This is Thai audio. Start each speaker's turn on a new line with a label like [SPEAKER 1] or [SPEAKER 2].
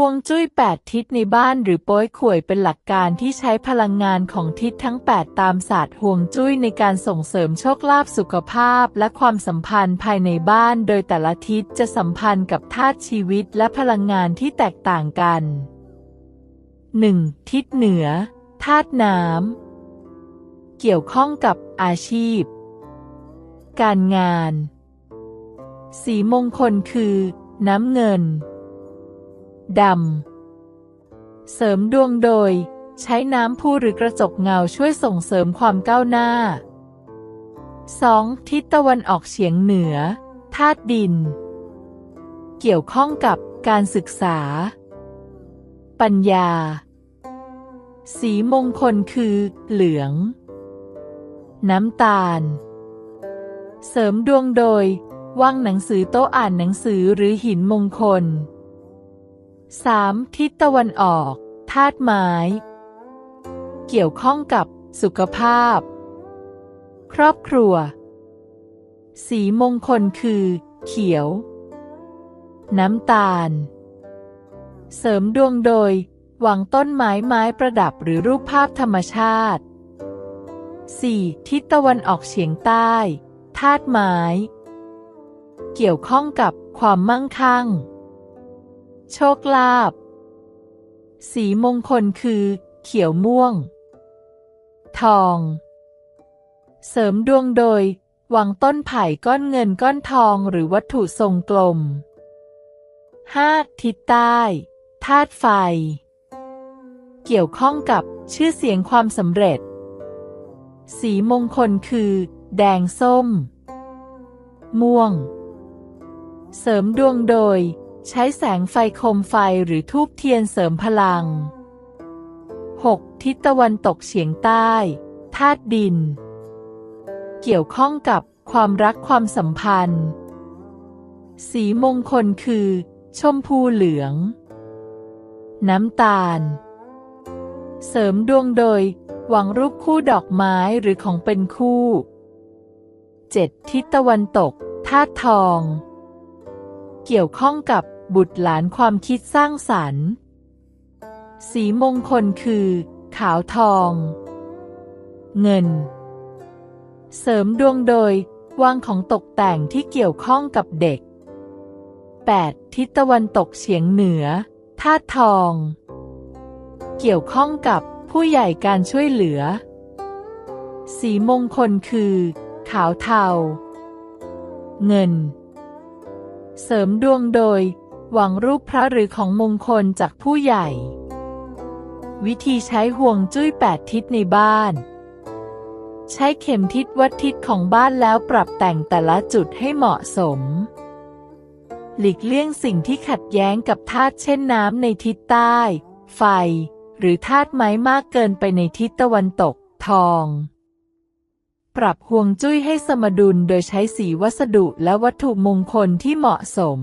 [SPEAKER 1] ฮวงจุ้ย 8 ทิศในบ้านหรือโป้ยข่วยเป็นหลักการที่ใช้พลังงานของทิศทั้ง 8 ตามศาสตร์ฮวงจุ้ยในการส่งเสริมโชคลาภสุขภาพและความสัมพันธ์ภายในบ้าน โดยแต่ละทิศจะสัมพันธ์กับธาตุชีวิตและพลังงานที่แตกต่างกัน 1. ทิศเหนือธาตุน้ำเกี่ยวข้องกับอาชีพ การงาน สีมงคลคือ น้ำเงิน ดำ เสริมดวงโดย ใช้น้ำพุหรือกระจกเงาช่วยส่งเสริมความก้าวหน้า 2. ทิศตะวันออกเฉียงเหนือธาตุดิน เกี่ยวข้องกับการศึกษา ปัญญา สีมงคลคือ เหลือง น้ำตาล เสริมดวงโดยวางหนังสือโต๊ะอ่านหนังสือหรือหินมงคล 3. ทิศตะวันออกธาตุไม้ เกี่ยวข้องกับสุขภาพ ครอบครัว สีมงคลคือ เขียว น้ำตาล เสริมดวงโดยวางต้นไม้ไม้ประดับหรือรูปภาพธรรมชาติ 4. ทิศตะวันออกเฉียงใต้ธาตุไม้ เกี่ยวข้องกับความมั่งคั่ง โชคลาภสีมงคลคือ เขียวม่วง ทอง เสริมดวงโดย วางต้นไผ่ก้อนเงินก้อนทองหรือวัตถุทรงกลม 5. ทิศใต้ธาตุไฟ เกี่ยวข้องกับชื่อเสียงความสำเร็จ สีมงคลคือ แดงส้ม ม่วง เสริมดวงโดย ใช้แสงไฟโคมไฟหรือทูบเทียนเสริมพลัง 6. ทิศตะวันตกเฉียงใต้ธาตุดิน เกี่ยวข้องกับความรักความสัมพันธ์ สีมงคลคือ ชมพูเหลือง น้ำตาล เสริมดวงโดยวางรูปคู่ดอกไม้หรือของเป็นคู่ 7. ทิศตะวันตกธาตุทอง เกี่ยวข้องกับ บุตรหลานความคิดสร้างสรรค์ สีมงคลคือ ขาวทอง เงิน เสริมดวงโดยวางของตกแต่งที่เกี่ยวข้องกับเด็ก 8. ทิศตะวันตกเฉียงเหนือธาตุทอง เกี่ยวข้องกับผู้ใหญ่การช่วยเหลือ สีมงคลคือ ขาวเทา เงิน เสริมดวงโดย หวังรูปพระหรือของมงคลจากผู้ใหญ่ วิธีใช้ห่วงจุ้ยแปดทิศในบ้าน ใช้เข็มทิศวัดทิศของบ้านแล้วปรับแต่งแต่ละจุดให้เหมาะสม หลีกเลี่ยงสิ่งที่ขัดแย้งกับธาตุเช่นน้ำในทิศใต้ ไฟ หรือธาตุไม้มากเกินไปในทิศตะวันตก ทองปรับห่วงจุ้ยให้สมดุลโดยใช้สีวัสดุและวัตถุมงคลที่เหมาะสม